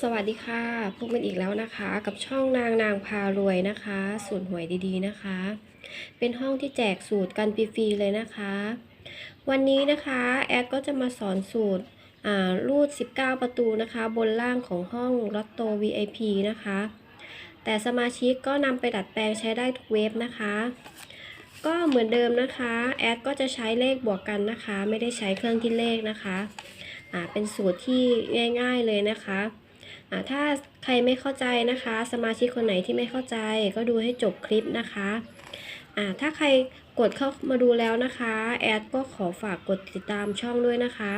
สวัสดีค่ะ พบกันอีกแล้วนะคะ กับช่องนางนางพารวยนะคะ สูตรหวยดีๆนะคะ เป็นห้องที่แจกสูตรกันฟรีๆเลยนะคะ วันนี้นะคะแอดก็จะมาสอนสูตรอ่ารูด 19 ประตูนะคะ บนล่างของห้องลอตโต VIP นะคะ แต่สมาชิกก็นำไปดัดแปลงใช้ได้ทุกเว็บนะคะ ก็เหมือนเดิมนะคะ แอดก็จะใช้เลขบวกกันนะคะ ไม่ได้ใช้เครื่องคิดเลขนะคะอ่าเป็นสูตรที่ง่าย ๆเลยนะคะ ถ้าใครไม่เข้าใจนะคะ สมาชิกคนไหนที่ไม่เข้าใจ ก็ดูให้จบคลิปนะคะอ่าถ้าใครกดเข้ามาดูแล้วนะคะ แอดก็ขอฝากกดติดตามช่องด้วยนะคะ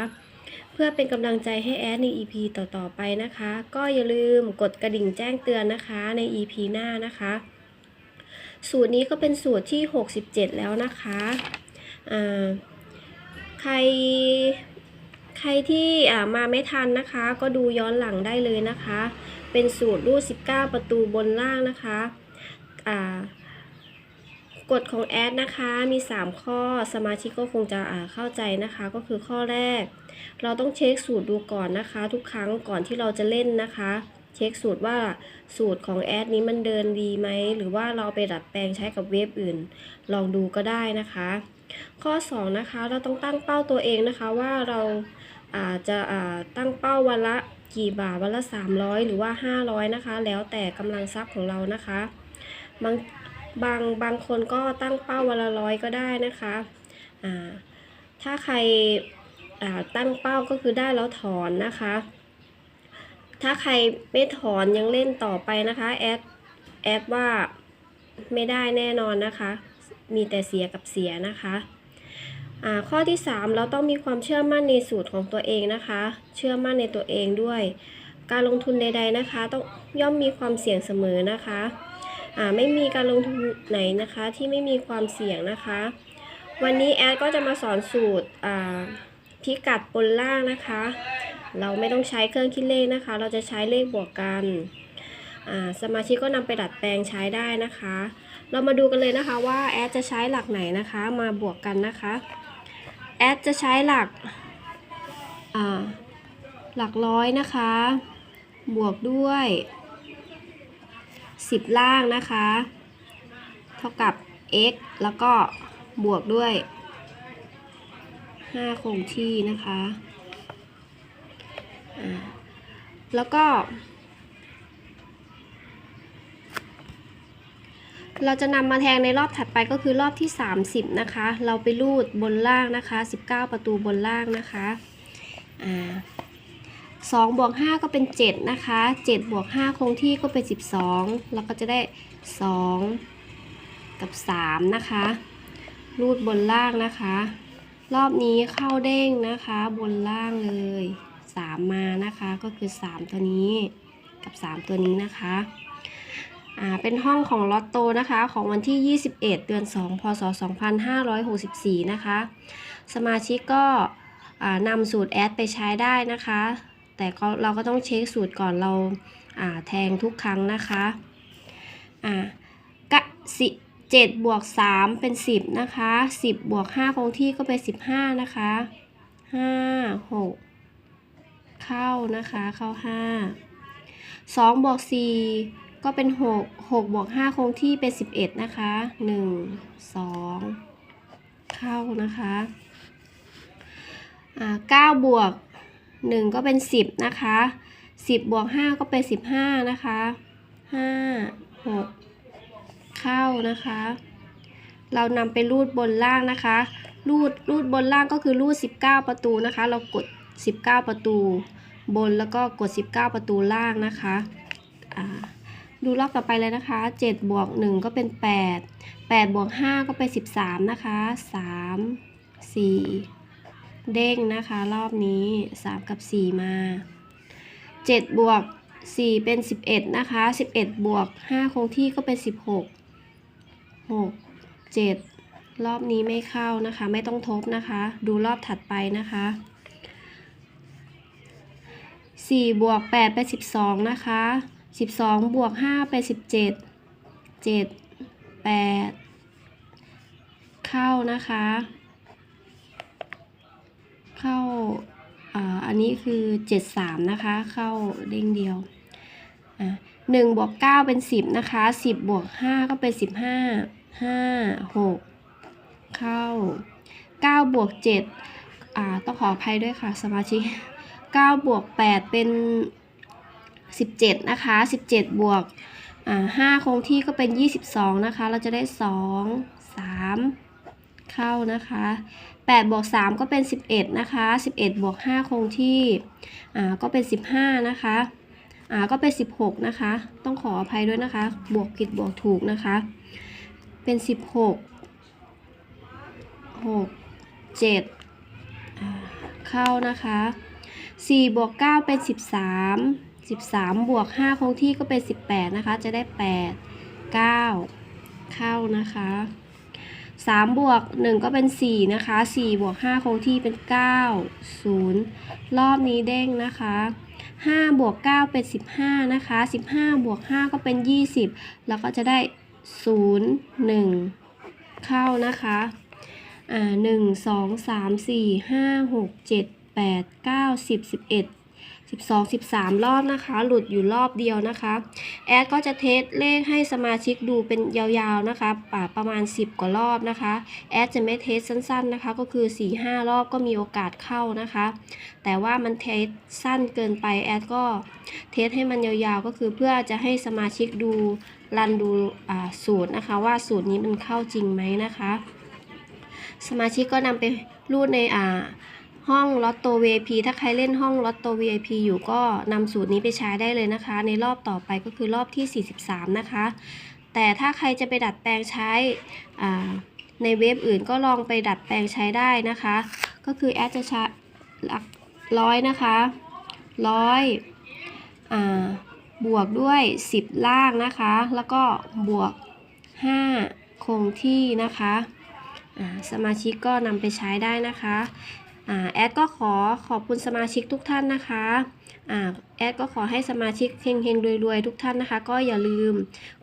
เพื่อเป็นกำลังใจให้แอดใน EP ต่อๆไปนะคะ ก็อย่าลืมกดกระดิ่งแจ้งเตือนนะคะใน EP หน้านะคะ สูตรนี้ก็เป็นสูตรที่ 67 แล้วนะคะอ่าใคร ใครที่มาไม่ทันนะคะ ก็ดูย้อนหลังได้เลยนะคะ เป็นสูตรรูด 19 ประตูบนล่างนะคะกฎของแอดนะคะมี 3 ข้อสมาชิกก็คงจะเข้าใจนะคะ ก็คือข้อแรก เราต้องเช็คสูตรดูก่อนนะคะ ทุกครั้งก่อนที่เราจะเล่นนะคะ เช็คสูตรว่าสูตรของแอดนี้มันเดินดีไหมหรือว่าเราไปดัดแปลงใช้กับเว็บอื่น ลองดูก็ได้นะคะ ข้อ 2 นะคะ เราต้องตั้งเป้าตัวเองนะคะว่าเราอาจจะตั้งเป้าวันละกี่บาทวันละ 300 หรือว่า 500 นะคะ แล้วแต่กำลังทรัพย์ของเรานะคะ บางบางบางคนก็ตั้งเป้าวันละร้อยก็ได้นะคะถ้าใครตั้งเป้าก็คือได้แล้วถอนนะคะ ถ้าใครไม่ถอนยังเล่นต่อไปนะคะแอดแอดว่าไม่ได้แน่นอนนะคะ มีแต่เสียกับเสียนะคะอ่าข้อที่ 3 เราต้องมีความเชื่อมั่นในสูตรของตัวเองนะคะ เชื่อมั่นในตัวเองด้วย การลงทุนใด ๆนะคะ ต้องย่อมมีความเสี่ยงเสมอนะคะอ่าไม่มีการลงทุนไหนนะคะที่ไม่มีความเสี่ยงนะคะ วันนี้แอดก็จะมาสอนสูตรอ่าพิกัดบนล่างนะคะ เราไม่ต้องใช้เครื่องคิดเลขนะคะ เราจะใช้เลขบวกกัน สมาชิกก็นำไปดัดแปลงใช้ได้นะคะ เรามาดูกันเลยนะคะว่าแอดจะใช้หลักไหนนะคะมาบวกกันนะคะแอดจะใช้หลักหลักร้อยนะคะ บวกด้วย 10 ล่างนะคะ เท่ากับ x แล้วก็บวกด้วย 5 คงที่นะคะ แล้วก็ เราจะนำมาแทงในรอบถัดไปก็คือรอบที่ 30 นะคะ เราไปรูดบนล่างนะคะ 19 ประตูบนล่างนะคะอ่า2บวก5ก็เป็น7นะคะ7บวก5คงที่ก็เป็น12เราก็จะได้2กับ3นะคะ รูดบนล่างนะคะ รอบนี้เข้าเด้งนะคะบนล่างเลย3มานะคะก็คือ3ตัวนี้กับ3ตัวนี้นะคะ อ่าเป็นห้องของลอตโตนะคะของวันที่ 21 เดือน 2 พศ 2564 นะคะ สมาชิกก็นำสูตรแอดไปใช้ได้นะคะ แต่เราก็ต้องเช็คสูตรก่อนเราอ่าแทงทุกครั้งนะคะอ่ากะสิเจ็ดบวกสามเป็นสิบนะคะสิบบวกห้าคงที่ก็เป็นสิบห้านะคะห้าหกเข้านะคะเข้าห้าสองบวกสี่ ก็เป็น 6 6บวก5คงที่เป็น 11 นะคะ 1 2 เข้านะคะอ่า9บวก 1 ก็เป็น 10 นะคะ 10 บวก 5 ก็เป็น 15 นะคะ 5 6 เข้านะคะ เรานำไปรูดบนล่างนะคะ รูดรูดบนล่างก็คือรูด 19 ประตูนะคะ เรากด 19 ประตูบนแล้วก็กด 19 ประตูล่างนะคะ อ่า ดูรอบต่อไปเลยนะคะ7บวก1ก็เป็น 8 8บวก5ก็เป็น 13 นะคะ 3 4 เด้งนะคะ รอบนี้ 3 กับ 4 มา 7 บวก 4 เป็น 11 นะคะ 11 บวก 5 คงที่ก็เป็น 16 6 7 รอบนี้ไม่เข้านะคะ ไม่ต้องทบนะคะ ดูรอบถัดไปนะคะ4บวก8เป็น 12 นะคะ สิบสองบวกห้าไปสิบเจ็ดเจ็ดแปดเข้านะคะ เข้าอันนี้คือ73นะคะ เข้าเด้งเดียวอะ1บวก9เป็น10นะคะ10บวก5ก็เป็น15 5 6เข้า9บวก7อ่าต้องขออภัยด้วยค่ะสมาชิก9บวก8เป็น 17 นะคะ 17 บวกอ่า5คงที่ก็เป็น 22 นะคะ เราจะได้ 2 3 เข้านะคะ8บวก3ก็เป็น 11 นะคะ 11 บวก 5 คงที่อ่าก็เป็น 15 นะคะอ่าก็เป็น 16 นะคะ ต้องขออภัยด้วยนะคะ บวกผิดบวกถูกนะคะ เป็น 16 6 7 เข้านะคะ 4 บวก 9 เป็น 13 13 บวก 5 คงที่ก็เป็น 18 นะคะ จะได้ 8 9 เข้านะคะ 3 บวก 1 ก็เป็น 4 นะคะ 4 บวก 5 คงที่เป็น 9 0 รอบนี้เด้งนะคะ5บวก 9 เป็น 15 นะคะ 15 บวก 5 ก็เป็น 20 แล้วก็จะได้ 0 1 เข้านะคะอ่าหนึ่งสองสามสี่ห้าหกเจ็ดแปดเก้าสิบสองสิบสามรอบนะคะ หลุดอยู่รอบเดียวนะคะ แอดก็จะเทสเลขให้สมาชิกดูเป็นยาวๆนะคะป่าประมาณ 10 กว่ารอบนะคะ แอดจะไม่เทสสั้นๆนะคะ ก็คือ 4-5 รอบก็มีโอกาสเข้านะคะ แต่ว่ามันเทสสั้นเกินไปแอดก็เทสให้มันยาวๆก็คือเพื่อจะให้สมาชิกดูรันดูอ่าสูตรนะคะ ว่าสูตรนี้มันเข้าจริงไหมนะคะ สมาชิกก็นำไปรูดในอ่า ห้องลอตโต VIP ถ้าใครเล่นห้องลอตโต VIP อยู่ก็นำสูตรนี้ไปใช้ได้เลยนะคะ ในรอบต่อไปก็คือรอบที่ 43 นะคะ แต่ถ้าใครจะไปดัดแปลงใช้ในเว็บอื่นก็ลองไปดัดแปลงใช้ได้นะคะ ก็คือแอดจะใช้หลักร้อยนะคะร้อยบวกด้วย 10 ล่างนะคะ แล้วก็บวก 5 คงที่นะคะ สมาชิกก็นำไปใช้ได้นะคะ แอดก็ขอขอบคุณสมาชิกทุกท่านนะคะอ่าแอดก็ขอให้สมาชิกเฮงๆรวยๆทุกท่านนะคะ ก็อย่าลืม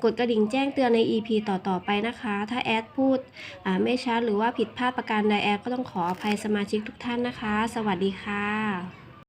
กดกระดิ่งแจ้งเตือนใน EP ต่อๆไปนะคะ ถ้าแอดพูดอ่าไม่ชัดหรือว่าผิดพลาดประการใดแอดก็ต้องขออภัยสมาชิกทุกท่านนะคะ สวัสดีค่ะ